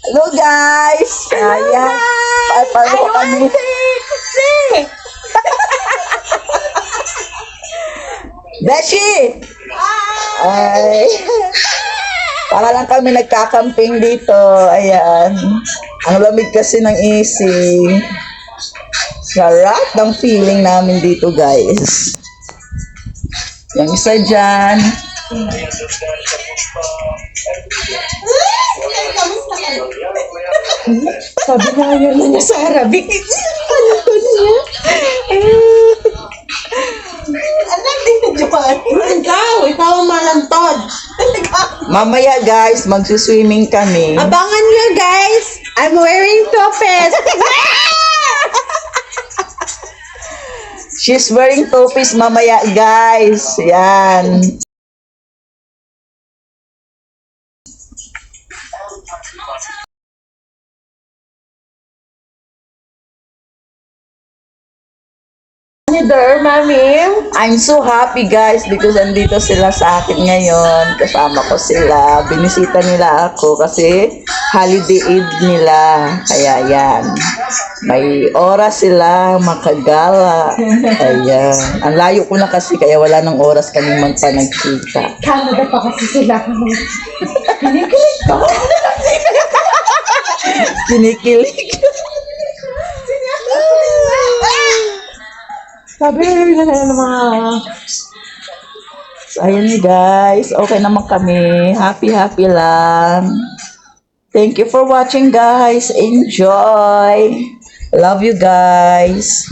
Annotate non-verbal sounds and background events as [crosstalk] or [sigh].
Hello guys! Ayan. Pa paano kami? Beshi! Ay. Para lang kami nagkakamping dito. Ayan. Ang lamig kasi ng AC. Sarap ng feeling namin dito, guys. Yung isa dyan. Sabi nga yun na niya sa Arabic. Ano ba niya? Anak, di na Japan. Ikaw, ikaw ang malantod. Mamaya, guys, magsuswimming kami. Abangan nyo, guys. I'm wearing topes. [laughs] She's wearing topis mamaya, guys. Yan. Ano there, mami? I'm so happy, guys, because andito sila sa akin ngayon. Kasama ko sila. Binisita nila ako kasi holiday eve nila. Kaya yan. May oras sila makagala. Ayan. Ang layo ko na kasi kaya wala nang oras kami magpanagkita. Canada pa kasi sila. [laughs] Kinikilig ko. [laughs] Kinikilig. Sabi na ng mga... So, ayan guys. Okay naman kami. Happy, happy lang. Thank you for watching guys. Enjoy. Love you guys.